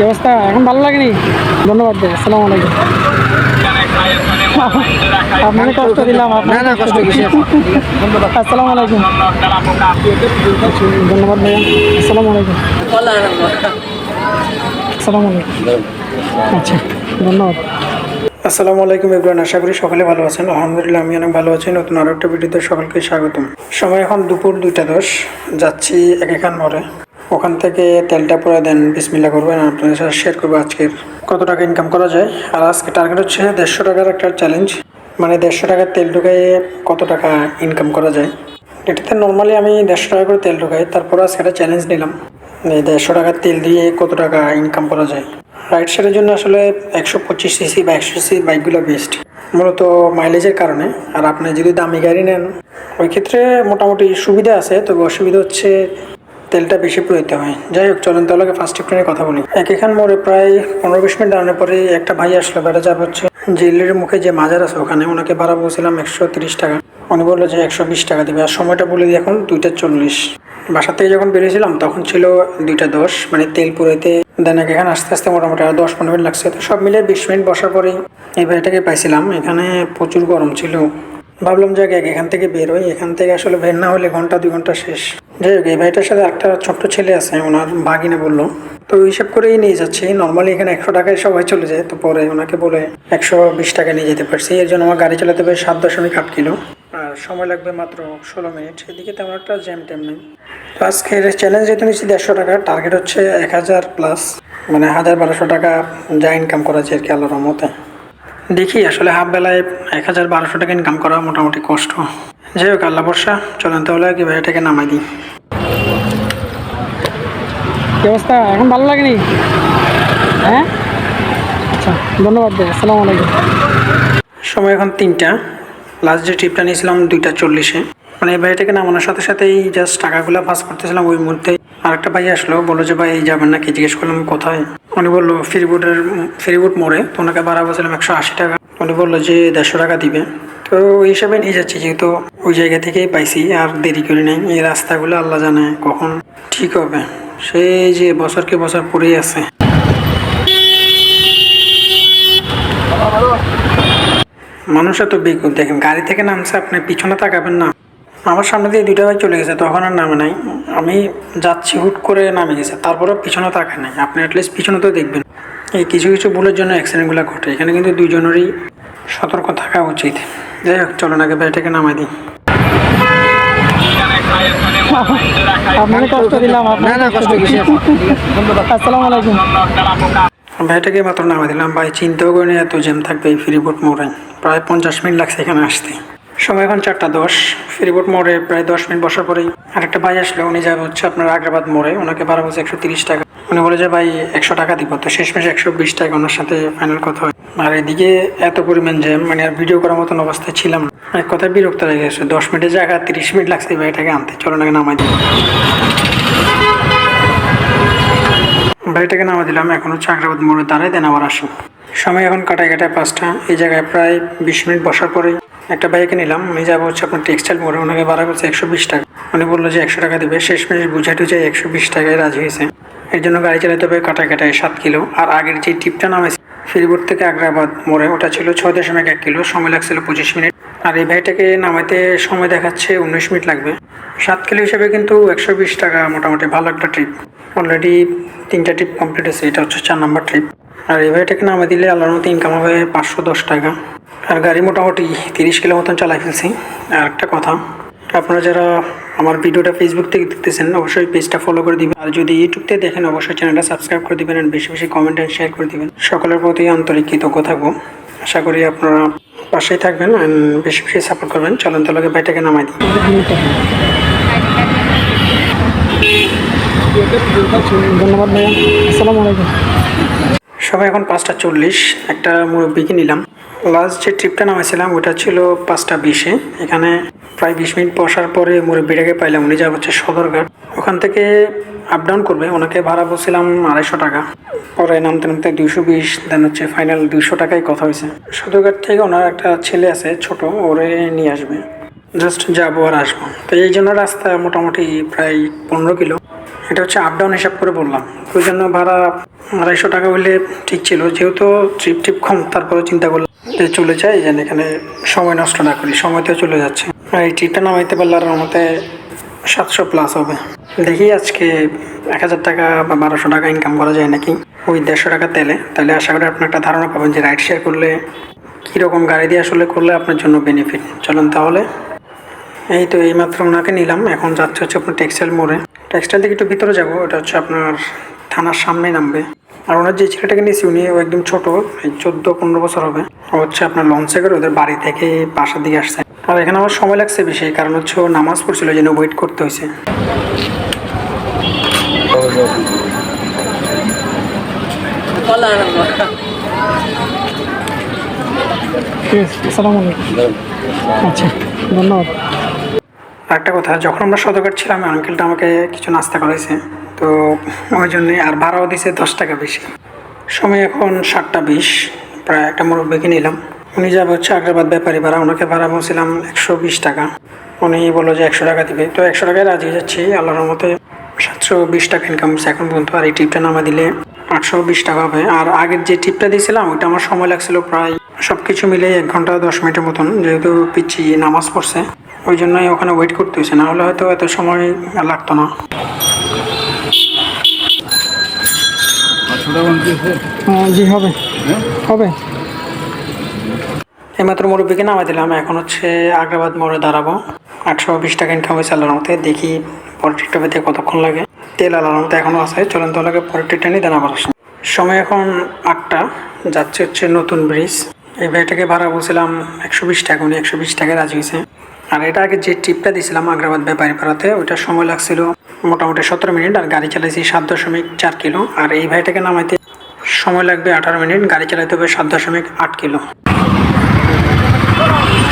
কি অবস্থা? এখন ভালো লাগেনি? ধন্যবাদ ভাই আসসালামু আলাইকুম। আপনাকে কষ্ট দিলাম আপনাকে না, না, কষ্ট ধন্যবাদ। আসসালামু আলাইকুম। ধন্যবাদ ভাইয়া আসসালামু আলাইকুম। আসসালামু আলাইকুম। আচ্ছা ধন্যবাদ। আসসালামু আলাইকুম ইব্রান আশা করি সকলে ভালো আছেন। আলহামদুলিল্লাহ আমি অনেক ভালো আছি। নতুন আরও একটা ভিডিওতে সকলকে স্বাগতম। সময় এখন দুপুর দুইটা দশ। যাচ্ছি এক এখান মরে ওখান থেকে তেলটা পরে দেন, বিসমিল্লা করবেন আপনাদের সাথে শেয়ার করব আজকের কত টাকা ইনকাম করা যায়। আর আজকে টার্গেট হচ্ছে দেড়শো টাকার একটা চ্যালেঞ্জ মানে দেড়শো টাকার তেল ঢুকাইয়ে কত টাকা ইনকাম করা যায়। এটাতে নর্মালি আমি দেড়শো টাকা করে তেল ঢুকাই, তারপর আজকে একটা চ্যালেঞ্জ নিলাম। দেড়শো টাকার তেল দিয়ে কত টাকা ইনকাম করা যায়। রাইড শেয়ারের জন্য আসলে একশো পঁচিশ সিসি বা একশো সিসি বাইকগুলো বেস্ট মূলত মাইলেজের কারণে। আর আপনি যদি দামি গাড়ি নেন, ওই ক্ষেত্রে মোটামুটি সুবিধা আছে, তবে অসুবিধা হচ্ছে তেলটা বেশি প্রয়োজন হয়। যাই হোক, চলেন তাহলে ফার্স্ট টিপটা কথা বলি। এক এখান মোড়ে প্রায় পনেরো বিশ মিনিট দাঁড়ানোর পরে একটা ভাই আসলো, বেড়া যাবে হচ্ছে জেলের মুখে যে মাজার আছে ওখানে। ওনাকে ভাড়া বলছিলাম একশো তিরিশ টাকা। উনি বলল যে একশো বিশ টাকা দেবে। আর সময়টা বলে দিই এখন দুইটা চল্লিশ। বাসা থেকে যখন বেরিয়েছিলাম, তখন ছিল দুইটা দশ। মানে তেল পুরাইতে দেন এখানে আস্তে আস্তে মোটামুটি আর দশ পনেরো মিনিট লাগছে। তো সব মিলিয়ে বিশ মিনিট বসার পরেই এই ভাইটাকে পাইছিলাম। এখানে প্রচুর গরম ছিল। ভাবলাম যে আগে এখান থেকে বের হই। এখান থেকে আসলে বের না হলে ঘণ্টা, দুই ঘণ্টা শেষ। যাই হোক, এই ভাইটার সাথে একটা ছোট্ট ছেলে আছে, ওনার ভাগিনে বলল। তো হিসাব করেই নিয়ে যাচ্ছি। নর্মালি এখানে একশো টাকায় সবাই চলে যায়, তো পরে ওনাকে বলে একশো বিশ টাকা নিয়ে যেতে পারছি। এর জন্য আমার গাড়ি চালাতে হবে সাত দশমিক আট কিলো। আর সময় লাগবে মাত্র ষোলো মিনিট। এদিকে তেমন একটা জ্যাম ট্যাম নেই। তো আজকের চ্যালেঞ্জ যেহেতু নিচ্ছি দেড়শো টাকা টার্গেট হচ্ছে এক হাজার প্লাস মানে হাজার বারোশো টাকা যা ইনকাম করা যায় আর কি আল্লাহর মতে দেখি আসলে হাফ বেলায় এক হাজার বারোশো টাকা ইনকাম করা মোটামুটি কষ্ট। যাই হোক আল্লাহ বর্ষা চলেন তাহলে কি ভাইটাকে নামাই দিই। কি অবস্থা? এখন ভালো লাগেনি? হ্যাঁ? আচ্ছা ধন্যবাদ ভাই আসসালামু আলাইকুম। সময় এখন তিনটা। লাস্ট যে ট্রিপটা নিয়েছিলাম দুইটা চল্লিশে। মানে এই বাড়িটাকে নামানোর সাথে সাথেই জাস্ট টাকাগুলো পাস করতেছিলাম ওই মুহূর্তে। আরেকটা ভাই আসলো বলল যে ভাই এই যাবেন নাকি? জিজ্ঞেস করলাম কোথায়? উনি বলল, ফেরিবোটের, ফেরিবোট মোড়ে তো ওনাকে ভাড়া বলছিলাম একশো আশি টাকা। উনি বলল যে, দেড়শো টাকা দিবে। তো ওই হিসাবে নিয়ে যাচ্ছি, যেহেতু ওই জায়গা থেকেই পাইছি, আর দেরি করি নাই। এই রাস্তাগুলো আল্লাহ জানে কখন ঠিক হবে। সেই যে বছরকে বছর পড়েই আছে। মানুষ এত বেকুব। দেখেন, গাড়ি থেকে নামছে, আপনি পিছনে তাকাবেন না। আমার সামনে দিয়ে দুইটা ভাই চলে গেছে তখন আর নামে নাই। আমি যাচ্ছি হুট করে নামে গেছে। তারপরে পিছনে তাকায় নাই। আপনি অ্যাটলিস্ট পিছনে তো দেখবেন। এই কিছু কিছু ভুলের জন্য অ্যাক্সিডেন্টগুলো ঘটে। এখানে কিন্তু দুজনেরই সতর্ক থাকা উচিত। যাই হোক চলো নাকি ভাইটাকে নামাই দিই। আপনাকে কষ্ট দিলাম না, না, কষ্ট আসসালামু আলাইকুম। ভাইটাকে মাত্র নামা দিলাম। ভাই চিন্তাও করিনি এত জ্যাম থাকবে এই ফেরিবোট মোড়ে প্রায় পঞ্চাশ মিনিট লাগছে এখানে আসতে। সময় এখন চারটা দশ। ফেরিবোট মোড়ে প্রায় দশ মিনিট বসার পরেই আরেকটা ভাই আসলে, উনি যাবে হচ্ছে আপনার আগ্রাবাদ মোড়ে। ওনাকে ভাড়া বলছে একশো তিরিশ টাকা। উনি বলে যে, ভাই, একশো টাকা দিব। তো শেষমেশ একশো বিশ টাকা ওনার সাথে ফাইনাল কথা হয়। আর এদিকে এত পরিমাণ জ্যাম মানে আর ভিডিও করার মতন অবস্থায় ছিলাম না। এক কথায় বিরক্ত হয়ে গেছে। দশ মিনিটের জায়গা, তিরিশ মিনিট লাগছে এই ভাইটাকে আনতে। চলো নাকি নামাই দিই। বাড়িটাকে নামা দিলাম। এখন হচ্ছে আগ্রাবাদ মোড়ে দাঁড়ায়, দেন আবার আসি সময় এখন কাটায় কাটায় পাঁচটা। এই জায়গায় প্রায় বিশ মিনিট বসার পরেই একটা বাইকে নিলাম আমি যাব হচ্ছে আপনার টেক্সটাইল মোড়ে। ওনাকে ভাড়া করছে একশো বিশ টাকা। উনি বলল যে একশো টাকা দেবে। শেষ মিনিট বুঝাই টুঝাই একশো বিশ টাকায় রাজি হয়েছে। এর জন্য গাড়ি চালাতে হবে কাটায় কাটায় সাত কিলো। আর আগের যে টিপটা নামেছে ফেরিবোর্ড থেকে আগ্রাবাদ মোড়ে, ওটা ছিল ছয় দশমিক এক কিলো। সময় লাগছিল পঁচিশ মিনিট। আর এই ভাইটাকে নামাইতে সময় দেখাচ্ছে উনিশ মিনিট লাগবে। সাত কিলো হিসেবে কিন্তু একশো বিশ টাকা মোটামুটি ভালো একটা ট্রিপ অলরেডি তিনটা ট্রিপ কমপ্লিট হয়েছে। এটা হচ্ছে চার নাম্বার ট্রিপ আর এই ভাইটাকে নামে দিলে আল্লাহর মতো ইনকাম হবে পাঁচশো দশ টাকা। আর গাড়ি মোটামুটি তিরিশ কিলো মতন চালাই ফেলছি। আর একটা কথা, আপনারা যারা আমার ভিডিওটা ফেসবুক থেকে দেখতেছেন, অবশ্যই পেজটা ফলো করে দিবেন। আর যদি ইউটিউব থেকে দেখেন, অবশ্যই চ্যানেলটা সাবস্ক্রাইব করে দিবেন বেশি বেশি কমেন্ট অ্যান্ড শেয়ার করে দিবেন। সকলের প্রতি আন্তরিক কৃতজ্ঞ থাকব। আশা করি আপনারা পাশেই থাকবেন বেশি বেশি সাপোর্ট করবেন। চলুন তাহলে বাইটাকে নামাই দিই। ধন্যবাদ ভাইয়া। আসসালামু আলাইকুম। সবাই এখন পাঁচটা চল্লিশ, একটা মুরব্বিকে নিলাম। লাস্ট যে ট্রিপটা নামাইছিলাম ওটা ছিল পাঁচটা বিশে। এখানে প্রায় বিশ মিনিট বসার পরে মুরব্বিটাকে পাইলাম। উনি যা হচ্ছে সদরঘাট ওখান থেকে আপ ডাউন করবে। ওনাকে ভাড়া বলছিলাম আড়াইশো টাকা। পরে নামতে নামতে দুইশো বিশ দেন হচ্ছে ফাইনাল দুইশো টাকায় কথা হয়েছে। সদরঘাট থেকে ওনার একটা ছেলে আছে, ছোট, ওরে নিয়ে আসবে। জাস্ট যাব আর আসব। তো এই জন্য রাস্তা মোটামুটি প্রায় পনেরো কিলো। এটা হচ্ছে আপ ডাউন হিসাব করে বললাম। ওই জন্য ভাড়া আড়াইশো টাকা হলে ঠিক ছিল। যেহেতু ট্রিপ টিপ কম তারপরে চিন্তা করলাম যে চলে যাই, যেন এখানে সময় নষ্ট না করি। সময়তেও চলে যাচ্ছে। আর এই ট্রিপটা নামাইতে পারলে আর আমাদের সাতশো প্লাস হবে। দেখি আজকে এক হাজার টাকা বা বারোশো টাকা ইনকাম করা যায় নাকি? ওই দেড়শো টাকা তেলে। তাহলে আশা করি আপনি একটা ধারণা পাবেন যে রাইড শেয়ার করলে কীরকম গাড়ি দিয়ে আসলে করলে আপনার জন্য বেনিফিট চলুন তাহলে। এই তো এইমাত্র ওনাকে নিলাম। এখন যাচ্ছে হচ্ছে আপনার টেক্সটাইল মোড়ে। টেক্সটাইল থেকে একটু ভিতরে যাব এটা হচ্ছে আপনার থানার সামনে নামবে। আর ওনার যে ছেলেটাকে নিয়েছি উনি ও একদম ছোট এই চোদ্দ পনেরো বছর হবে। ও হচ্ছে আপনার লঞ্চে করে ওদের বাড়ি থেকে বাসার দিকে আসছে। আর এখানে আমার সময় লাগছে বেশি কারণ হচ্ছে ও নামাজ পড়ছিল যেন ওয়েট করতে হয়েছে। আসসালামু আলাইকুম। আচ্ছা ধন্যবাদ। একটা কথা, যখন আমরা সদরঘাট ছিলাম আঙ্কেলটা আমাকে কিছু নাস্তা করাইছে। তো ওই জন্যে আর ভাড়াও দিছে দশ টাকা বেশি। সময় এখন সাতটা বিশ, প্রায় একটা মুরব্বীকে নিলাম। উনি যাবে হচ্ছে আগ্রাবাদ ব্যাপারী ভাড়া, ওনাকে ভাড়া বলছিলাম একশো বিশ টাকা। উনি বলল যে একশো টাকা দিবে। তো একশো টাকায় রাজি যাচ্ছি, আল্লাহর মতে সাতশো বিশ টাকা ইনকাম হচ্ছে এখন পর্যন্ত। আর এই টিপটা নামা দিলে আটশো বিশ টাকা হবে। আর আগের যে টিপটা দিয়েছিলাম, ওইটা আমার সময় লাগছিল প্রায় সব কিছু মিলে এক ঘণ্টা দশ মিনিটের মতন, যেহেতু পিচ্ছি নামাজ পড়ছে। ওই জন্যই ওখানে ওয়েট করতে হয়েছে। না হলে হয়তো এত সময় লাগতো না। জি, হবে। হবে। এইমাত্র মুরব্বীকে নামাই দিলাম। এখন হচ্ছে আগ্রাবাদ মোড়ে দাঁড়াবো। আটশো বিশ টাকা ইনকাম হয়েছে আল্লাহর মতে দেখি পরের পেতে কতক্ষণ লাগে। তেল আল্লাহর মতে এখনও আছে। চলেন তো লাগে পরের ট্রিপটা নিয়ে আবার সময় এখন আটটা। যাচ্ছে হচ্ছে নতুন ব্রিজ এই ভাইটাকে ভাড়া বলছিলাম একশো বিশ টাকা। উনি একশো বিশ টাকায় রাজি হয়েছে। আর এটা আগে যে ট্রিপটা দিয়েছিলাম আগ্রাবাদ ব্যাপারী পাড়াতে ওইটার সময় লাগছিল মোটামুটি সতেরো মিনিট আর গাড়ি চালাইছি সাত দশমিক চার কিলো। আর এই ভাইটাকে নামাইতে সময় লাগবে আঠারো মিনিট গাড়ি চালাইতে হবে সাত দশমিক আট কিলো।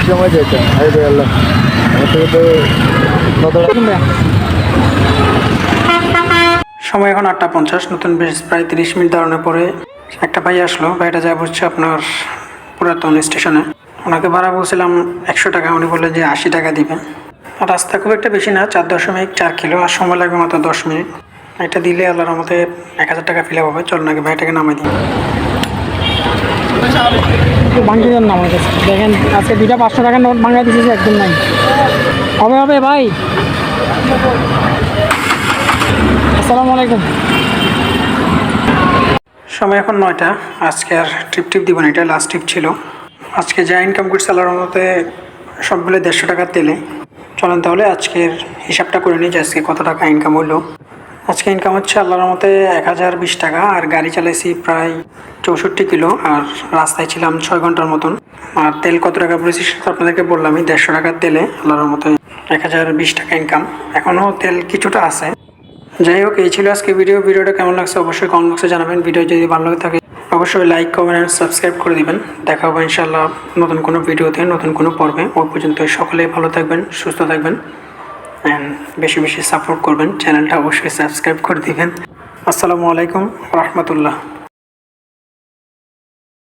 সময় যেতাম সময় এখন আটটা পঞ্চাশ নতুন বেশ প্রায় তিরিশ মিনিট দাঁড়ানোর পরে একটা ভাই আসলো। ভাইটা যা বলছে আপনার পুরাতন স্টেশনে। ওনাকে ভাড়া বলছিলাম একশো টাকা। উনি বললেন যে আশি টাকা দিবেন রাস্তা খুব একটা বেশি না চার দশমিক চার কিলো। আর সময় লাগবে মাত্র দশ মিনিট। এটা দিলে আল্লাহর মতে এক হাজার টাকা ফিল হবে। চল নাকি ভাইটাকে নামাই দিই। ভাঙতে যান না দেখেন আজকে দুইটা পাঁচশো টাকা নোট ভাঙা দিতেছে একদম নাই। হবে হবে ভাই। আসসালামু আলাইকুম। সময় এখন নয়টা। আজকে আর ট্রিপ টিপ দিব না এটা লাস্ট ট্রিপ ছিল। আজকে যা ইনকাম করছে আল্লাহর মতে সবগুলো দেড়শো টাকার তেলে। চলেন তাহলে আজকের হিসাবটা করে নিই যে আজকে কত টাকা ইনকাম হলো। আজকে ইনকাম হচ্ছে আল্লাহর মতে এক হাজার বিশ টাকা, আর গাড়ি চালাইছি প্রায় চৌষট্টি কিলো, আর রাস্তায় ছিলাম ছয় ঘণ্টার মতন। আর তেল কত টাকা পড়েছি সেটা আপনাদেরকে বললামই, দেড়শো টাকার তেলে আল্লাহর মতে এক হাজার বিশ টাকা ইনকাম এখনও তেল কিছুটা আছে। যাই হোক, এই ছিল আজকে ভিডিও ভিডিওটা কেমন লাগছে অবশ্যই কমেন্ট বক্সে জানাবেন। ভিডিও যদি ভালো লাগে থাকে অবশ্যই লাইক কমেন্ট অ্যান্ড সাবস্ক্রাইব করে দিবেন। দেখা হবে ইনশাল্লাহ নতুন কোনো ভিডিওতে, নতুন কোনো পর্বে। ওই পর্যন্ত সকলে ভালো থাকবেন, সুস্থ থাকবেন অ্যান্ড বেশি বেশি সাপোর্ট করবেন। চ্যানেলটা অবশ্যই সাবস্ক্রাইব করে দিবেন। আসসালামু আলাইকুম, রহমতুল্লাহ।